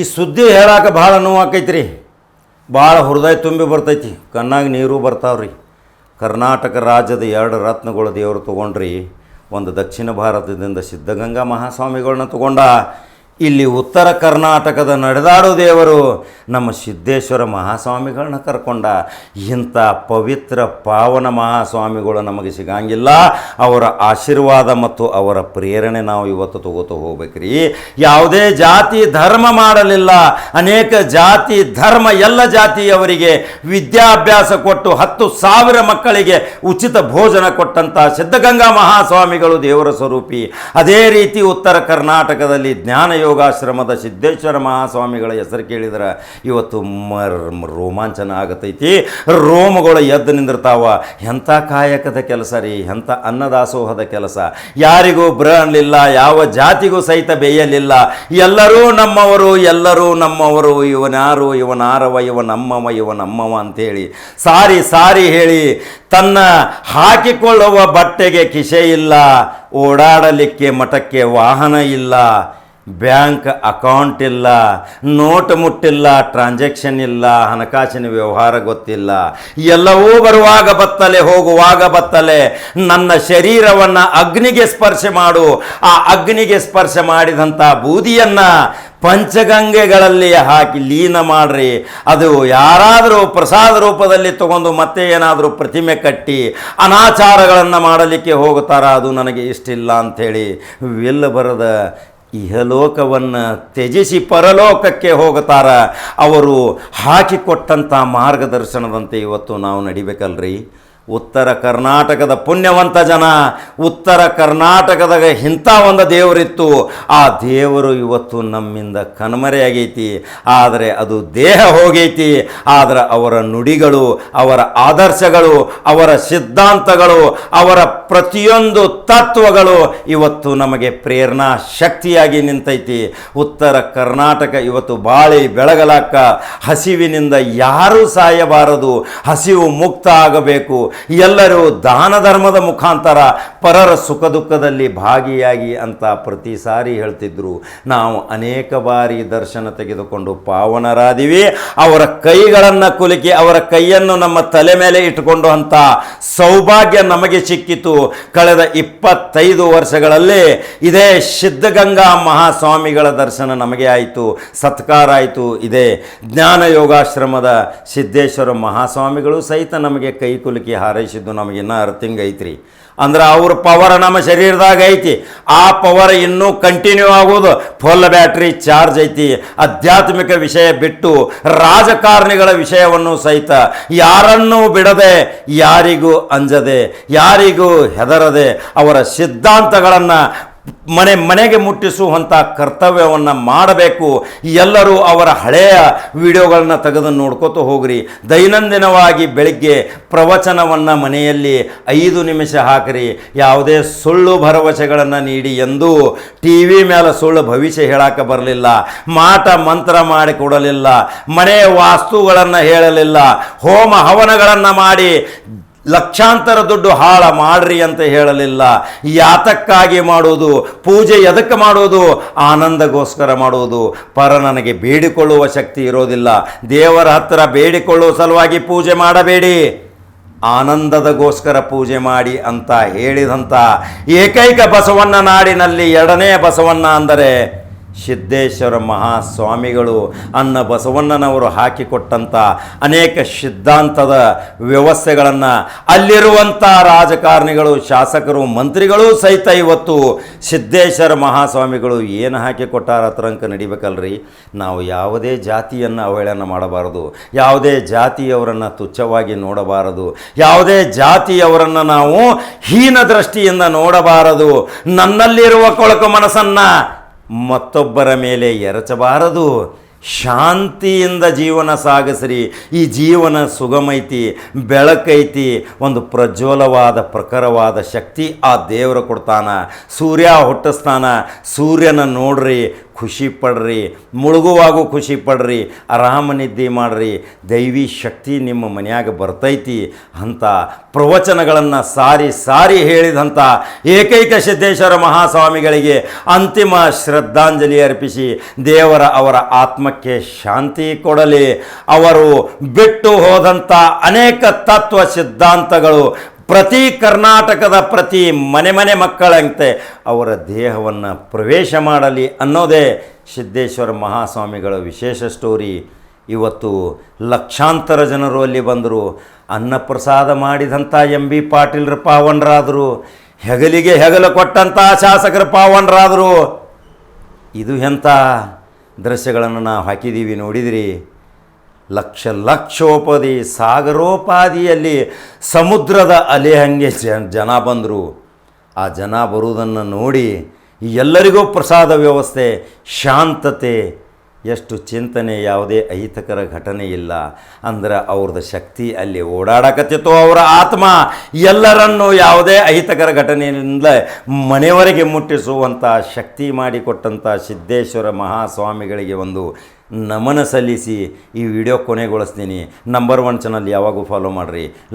ಈ ಸುದ್ದಿ ಹೇಳಾಕ ಭಾಳ ನೋವು ಆಕೈತ್ರಿ. ಭಾಳ ಹೃದಯ ತುಂಬಿ ಬರ್ತೈತಿ. ಕಣ್ಣಾಗ ನೀರು ಬರ್ತಾವ್ರಿ. ಕರ್ನಾಟಕ ರಾಜ್ಯದ ಎರಡು ರತ್ನಗಳು ದೇವರು ತೊಗೊಂಡ್ರಿ. ಒಂದು ದಕ್ಷಿಣ ಭಾರತದಿಂದ ಸಿದ್ಧಗಂಗಾ ಮಹಾಸ್ವಾಮಿಗಳನ್ನ ತಗೊಂಡ ಇಲ್ಲಿ ಉತ್ತರ ಕರ್ನಾಟಕದ ನಡೆದಾಡೋ ದೇವರು ನಮ್ಮ ಸಿದ್ದೇಶ್ವರ ಮಹಾಸ್ವಾಮಿಗಳನ್ನ ಕರ್ಕೊಂಡ. ಇಂಥ ಪವಿತ್ರ ಪಾವನ ಮಹಾಸ್ವಾಮಿಗಳು ನಮಗೆ ಸಿಗಂಗಿಲ್ಲ. ಅವರ ಆಶೀರ್ವಾದ ಮತ್ತು ಅವರ ಪ್ರೇರಣೆ ನಾವು ಇವತ್ತು ತಗೋತ ಹೋಗ್ಬೇಕ್ರಿ. ಯಾವುದೇ ಜಾತಿ ಧರ್ಮ ಮಾಡಲಿಲ್ಲ. ಅನೇಕ ಜಾತಿ ಧರ್ಮ ಎಲ್ಲ ಜಾತಿಯವರಿಗೆ ವಿದ್ಯಾಭ್ಯಾಸ ಕೊಟ್ಟು ಹತ್ತು ಸಾವಿರ ಮಕ್ಕಳಿಗೆ ಉಚಿತ ಭೋಜನ ಕೊಟ್ಟಂಥ ಸಿದ್ಧಗಂಗಾ ಮಹಾಸ್ವಾಮಿಗಳು ದೇವರ ಸ್ವರೂಪಿ. ಅದೇ ರೀತಿ ಉತ್ತರ ಕರ್ನಾಟಕದಲ್ಲಿ ಜ್ಞಾನ ಯೋಗಾಶ್ರಮದ ಸಿದ್ದೇಶ್ವರ ಮಹಾಸ್ವಾಮಿಗಳ ಹೆಸರು ಕೇಳಿದ್ರೆ, ಇವತ್ತು ರೋಮಾಂಚನ ಆಗತೈತಿ. ರೋಮಗಳು ಎದ್ದು ನಿಂದಿರ್ತಾವ. ಎಂಥ ಕಾಯಕದ ಕೆಲಸ ರೀ? ಎಂಥ ಅನ್ನದಾಸೋಹದ ಕೆಲಸ? ಯಾರಿಗೂ ಬ್ರಹ್ಲಿಲ್ಲ ಯಾವ ಜಾತಿಗೂ ಸಹಿತ ಬೇಯಲಿಲ್ಲ. ಎಲ್ಲರೂ ನಮ್ಮವರು ಎಲ್ಲರೂ ನಮ್ಮವರು ಇವನಾರು ಇವನಾರವ ಇವ ನಮ್ಮವ ಇವ ಅಂತೇಳಿ. ಸಾರಿ ಸಾರಿ ಹೇಳಿ, ತನ್ನ ಹಾಕಿಕೊಳ್ಳುವ ಬಟ್ಟೆಗೆ ಕಿಸೆ ಇಲ್ಲ, ಓಡಾಡಲಿಕ್ಕೆ ಮಠಕ್ಕೆ ವಾಹನ ಇಲ್ಲ. ಬ್ಯಾಂಕ್ ಅಕೌಂಟ್ ಇಲ್ಲ, ನೋಟ್ ಮುಟ್ಟಿಲ್ಲ, ಟ್ರಾನ್ಸಾಕ್ಷನ್ ಇಲ್ಲ, ಹಣಕಾಸಿನ ವ್ಯವಹಾರ ಗೊತ್ತಿಲ್ಲ. ಎಲ್ಲವೂ ಬರುವಾಗ ಬತ್ತಲೆ, ಹೋಗುವಾಗ ಬತ್ತಲೆ. ನನ್ನ ಶರೀರವನ್ನು ಅಗ್ನಿಗೆ ಸ್ಪರ್ಶ ಮಾಡು. ಆ ಅಗ್ನಿಗೆ ಸ್ಪರ್ಶ ಮಾಡಿದಂಥ ಬೂದಿಯನ್ನು ಪಂಚಗಂಗೆಗಳಲ್ಲಿ ಹಾಕಿ ಲೀನ ಮಾಡ್ರಿ. ಅದು ಯಾರಾದರೂ ಪ್ರಸಾದ ರೂಪದಲ್ಲಿ ತಗೊಂಡು ಮತ್ತೆ ಏನಾದರೂ ಪ್ರತಿಮೆ ಕಟ್ಟಿ ಅನಾಚಾರಗಳನ್ನು ಮಾಡಲಿಕ್ಕೆ ಹೋಗುತ್ತಾರ, ಅದು ನನಗೆ ಇಷ್ಟಿಲ್ಲ ಅಂಥೇಳಿ. ವಿಲ್ ಬರದ ಇಹಲೋಕವನ್ನು ತ್ಯಜಿಸಿ ಪರಲೋಕಕ್ಕೆ ಹೋಗುತ್ತಾರ. ಅವರು ಹಾಕಿಕೊಟ್ಟಂಥ ಮಾರ್ಗದರ್ಶನದಂತೆ ಇವತ್ತು ನಾವು ನಡಿಬೇಕಲ್ರಿ? ಉತ್ತರ ಕರ್ನಾಟಕದ ಪುಣ್ಯವಂತ ಜನ, ಉತ್ತರ ಕರ್ನಾಟಕದಾಗ ಇಂಥ ಒಂದು ದೇವರಿತ್ತು. ಆ ದೇವರು ಇವತ್ತು ನಮ್ಮಿಂದ ಕಣ್ಮರೆಯಾಗೈತಿ ಆದರೆ ಅದು ದೇಹ ಹೋಗೈತಿ. ಆದರೆ ಅವರ ನುಡಿಗಳು, ಅವರ ಆದರ್ಶಗಳು, ಅವರ ಸಿದ್ಧಾಂತಗಳು, ಅವರ ಪ್ರತಿಯೊಂದು ತತ್ವಗಳು ಇವತ್ತು ನಮಗೆ ಪ್ರೇರಣಾ ಶಕ್ತಿಯಾಗಿ ನಿಂತೈತಿ. ಉತ್ತರ ಕರ್ನಾಟಕ ಇವತ್ತು ಬಾಳಿ ಬೆಳಗಲಾಕ ಹಸಿವಿನಿಂದ ಯಾರೂ ಸಾಯಬಾರದು. ಹಸಿವು ಮುಕ್ತ ಆಗಬೇಕು. ಎಲ್ಲರೂ ದಾನ ಧರ್ಮದ ಮುಖಾಂತರ ಪರರ ಸುಖ ದುಃಖದಲ್ಲಿ ಭಾಗಿಯಾಗಿ ಅಂತ ಪ್ರತಿ ಸಾರಿ ಹೇಳ್ತಿದ್ರು. ನಾವು ಅನೇಕ ಬಾರಿ ದರ್ಶನ ತೆಗೆದುಕೊಂಡು ಪಾವನರಾದಿವಿ. ಅವರ ಕೈಗಳನ್ನು ಕುಲುಕಿ ಅವರ ಕೈಯನ್ನು ನಮ್ಮ ತಲೆ ಮೇಲೆ ಇಟ್ಟುಕೊಂಡು ಅಂತ ಸೌಭಾಗ್ಯ ನಮಗೆ ಸಿಕ್ಕಿತು. ಕಳೆದ ಇಪ್ಪತ್ತೈದು ವರ್ಷಗಳಲ್ಲಿ ಇದೇ ಸಿದ್ಧಗಂಗಾ ಮಹಾಸ್ವಾಮಿಗಳ ದರ್ಶನ ನಮಗೆ ಆಯಿತು. ಸತ್ಕಾರ ಆಯಿತು. ಇದೇ ಜ್ಞಾನ ಯೋಗಾಶ್ರಮದ ಸಿದ್ದೇಶ್ವರ ಮಹಾಸ್ವಾಮಿಗಳು ಸಹಿತ ನಮಗೆ ಕೈ ಕುಲುಕಿ ನಮಗೆ ನಮಗಿನ್ನ ಅರ್ಥಿಂಗ್ ಐತ್ರಿ. ಅಂದ್ರೆ ಅವ್ರ ಪವರ್ ನಮ್ಮ ಶರೀರದಾಗ ಐತಿ. ಆ ಪವರ್ ಇನ್ನೂ ಕಂಟಿನ್ಯೂ ಆಗೋದು ಫುಲ್ ಬ್ಯಾಟ್ರಿ ಚಾರ್ಜ್ ಐತಿ. ಆಧ್ಯಾತ್ಮಿಕ ವಿಷಯ ಬಿಟ್ಟು ರಾಜಕಾರಣಿಗಳ ವಿಷಯವನ್ನು ಸಹಿತ ಯಾರನ್ನೂ ಬಿಡದೆ ಯಾರಿಗೂ ಅಂಜದೆ, ಯಾರಿಗೂ ಹೆದರದೆ ಅವರ ಸಿದ್ಧಾಂತಗಳನ್ನು ಮನೆ ಮನೆಗೆ ಮುಟ್ಟಿಸುವಂಥ ಕರ್ತವ್ಯವನ್ನು ಮಾಡಬೇಕು. ಎಲ್ಲರೂ ಅವರ ಹಳೆಯ ವಿಡಿಯೋಗಳನ್ನ ತೆಗೆದು ನೋಡ್ಕೋತ ಹೋಗ್ರಿ. ದೈನಂದಿನವಾಗಿ ಬೆಳಿಗ್ಗೆ ಪ್ರವಚನವನ್ನು ಮನೆಯಲ್ಲಿ ಐದು ನಿಮಿಷ ಹಾಕಿರಿ. ಯಾವುದೇ ಸುಳ್ಳು ಭರವಸೆಗಳನ್ನು ನೀಡಿ ಎಂದು ಟಿ ವಿ ಮೇಲೆ ಸುಳ್ಳು ಭವಿಷ್ಯ ಹೇಳಕ್ಕೆ ಬರಲಿಲ್ಲ. ಮಾಟ ಮಂತ್ರ ಮಾಡಿಕೊಡಲಿಲ್ಲ ಮನೆಯ ಮನೆ ವಾಸ್ತುಗಳನ್ನು ಹೇಳಲಿಲ್ಲ. ಹೋಮ ಹವನಗಳನ್ನು ಮಾಡಿ ಲಕ್ಷಾಂತರ ದುಡ್ಡು ಹಾಳ ಮಾಡ್ರಿ ಅಂತ ಹೇಳಲಿಲ್ಲ. ಯಾತಕ್ಕಾಗಿ ಮಾಡುವುದು? ಪೂಜೆ ಎದಕ್ಕೆ ಮಾಡುವುದು? ಆನಂದಗೋಸ್ಕರ ಮಾಡುವುದು. ಪರ ನನಗೆ ಬೇಡಿಕೊಳ್ಳುವ ಶಕ್ತಿ ಇರೋದಿಲ್ಲ. ದೇವರ ಹತ್ತಿರ ಬೇಡಿಕೊಳ್ಳುವ ಸಲುವಾಗಿ ಪೂಜೆ ಮಾಡಬೇಡಿ. ಆನಂದದಗೋಸ್ಕರ ಪೂಜೆ ಮಾಡಿ ಅಂತ ಹೇಳಿದಂಥ ಏಕೈಕ ಬಸವಣ್ಣ ನಾಡಿನಲ್ಲಿ ಎರಡನೇ ಬಸವಣ್ಣ ಅಂದರೆ ಸಿದ್ದೇಶ್ವರ ಮಹಾಸ್ವಾಮಿಗಳು ಅನ್ನ ಬಸವಣ್ಣನವರು ಹಾಕಿಕೊಟ್ಟಂಥ ಅನೇಕ ಸಿದ್ಧಾಂತದ ವ್ಯವಸ್ಥೆಗಳನ್ನು ಅಲ್ಲಿರುವಂಥ ರಾಜಕಾರಣಿಗಳು, ಶಾಸಕರು, ಮಂತ್ರಿಗಳು ಸಹಿತ ಇವತ್ತು ಸಿದ್ದೇಶ್ವರ ಮಹಾಸ್ವಾಮಿಗಳು ಏನು ಹಾಕಿಕೊಟ್ಟಾರ ಹತ್ರಂಕ ನಡಿಬೇಕಲ್ರಿ? ನಾವು ಯಾವುದೇ ಜಾತಿಯನ್ನು ಅವಹೇಳನ ಮಾಡಬಾರದು. ಯಾವುದೇ ಜಾತಿಯವರನ್ನು ತುಚ್ಛವಾಗಿ ನೋಡಬಾರದು. ಯಾವುದೇ ಜಾತಿಯವರನ್ನು ನಾವು ಹೀನ ದೃಷ್ಟಿಯಿಂದ ನೋಡಬಾರದು. ನನ್ನಲ್ಲಿರುವ ಕೊಳಕು ಮನಸ್ಸನ್ನು ಮತ್ತೊಬ್ಬರ ಮೇಲೆ ಎರಚಬಾರದು. ಶಾಂತಿಯಿಂದ ಜೀವನ ಸಾಗಿಸ್ರಿ. ಈ ಜೀವನ ಸುಗಮೈತಿ, ಬೆಳಕೈತಿ, ಒಂದು ಪ್ರಜ್ವಲವಾದ, ಪ್ರಖರವಾದ ಶಕ್ತಿ ಆ ದೇವರು ಕೊಡ್ತಾನ. ಸೂರ್ಯ ಹುಟ್ಟಿಸ್ತಾನ. ಸೂರ್ಯನ ನೋಡ್ರಿ ಖುಷಿ ಪಡ್ರಿ ಮುಳುಗುವಾಗೂ ಖುಷಿ ಪಡ್ರಿ ಆರಾಮ ನಿದ್ದೆ ಮಾಡ್ರಿ, ದೈವಿ ಶಕ್ತಿ ನಿಮ್ಮ ಮನೆಯಾಗ ಬರ್ತೈತಿ ಅಂತ ಪ್ರವಚನಗಳನ್ನು ಸಾರಿ ಸಾರಿ ಹೇಳಿದಂಥ ಏಕೈಕ ಸಿದ್ದೇಶ್ವರ ಮಹಾಸ್ವಾಮಿಗಳಿಗೆ ಅಂತಿಮ ಶ್ರದ್ಧಾಂಜಲಿ ಅರ್ಪಿಸಿ ದೇವರ ಅವರ ಆತ್ಮಕ್ಕೆ ಶಾಂತಿ ಕೊಡಲಿ. ಅವರು ಬಿಟ್ಟು ಹೋದಂಥ ಅನೇಕ ತತ್ವ ಸಿದ್ಧಾಂತಗಳು ಪ್ರತಿ ಕರ್ನಾಟಕದ ಪ್ರತಿ ಮನೆ ಮನೆ ಮಕ್ಕಳಂತೆ ಅವರ ದೇಹವನ್ನು ಪ್ರವೇಶ ಮಾಡಲಿ ಅನ್ನೋದೇ ಸಿದ್ದೇಶ್ವರ ಮಹಾಸ್ವಾಮಿಗಳ ವಿಶೇಷ ಸ್ಟೋರಿ. ಇವತ್ತು ಲಕ್ಷಾಂತರ ಜನರು ಅಲ್ಲಿ ಬಂದರು, ಅನ್ನಪ್ರಸಾದ ಮಾಡಿದಂಥ ಎಂ ಬಿ ಪಾಟೀಲ್ರ ಪಾವನರಾದರು, ಹೆಗಲಿಗೆ ಹೆಗಲು ಕೊಟ್ಟಂಥ ಶಾಸಕರ ಪಾವನರಾದರು. ಇದು ಎಂಥ ದೃಶ್ಯಗಳನ್ನು ನಾವು ಹಾಕಿದ್ದೀವಿ ನೋಡಿದಿರಿ. ಲಕ್ಷ ಲಕ್ಷೋಪದಿ ಸಾಗರೋಪಾದಿಯಲ್ಲಿ ಸಮುದ್ರದ ಅಲೆ ಹಂಗೆ ಜನ ಬಂದರು. ಆ ಜನ ಬರುವುದನ್ನು ನೋಡಿ ಎಲ್ಲರಿಗೂ ಪ್ರಸಾದ ವ್ಯವಸ್ಥೆ, ಶಾಂತತೆ, ಎಷ್ಟು ಚಿಂತನೆ, ಯಾವುದೇ ಅಹಿತಕರ ಘಟನೆ ಇಲ್ಲ. ಅಂದ್ರೆ ಅವ್ರದ್ದು ಶಕ್ತಿ ಅಲ್ಲಿ ಓಡಾಡಕತ್ತಿತ್ತು ಅವರ ಆತ್ಮ. ಎಲ್ಲರನ್ನೂ ಯಾವುದೇ ಅಹಿತಕರ ಘಟನೆಯಿಂದ ಮನೆಯವರೆಗೆ ಮುಟ್ಟಿಸುವಂಥ ಶಕ್ತಿ ಮಾಡಿಕೊಟ್ಟಂಥ ಸಿದ್ದೇಶ್ವರ ಮಹಾಸ್ವಾಮಿಗಳಿಗೆ ಒಂದು ನಮನ ಸಲ್ಲಿಸಿ ಈ ವಿಡಿಯೋ ಕೊನೆಗೊಳಿಸ್ತೀನಿ. ನಂಬರ್ ಒನ್ ಚಾನಲ್ ಯಾವಾಗೂ ಫಾಲೋ ಮಾಡಿರಿ.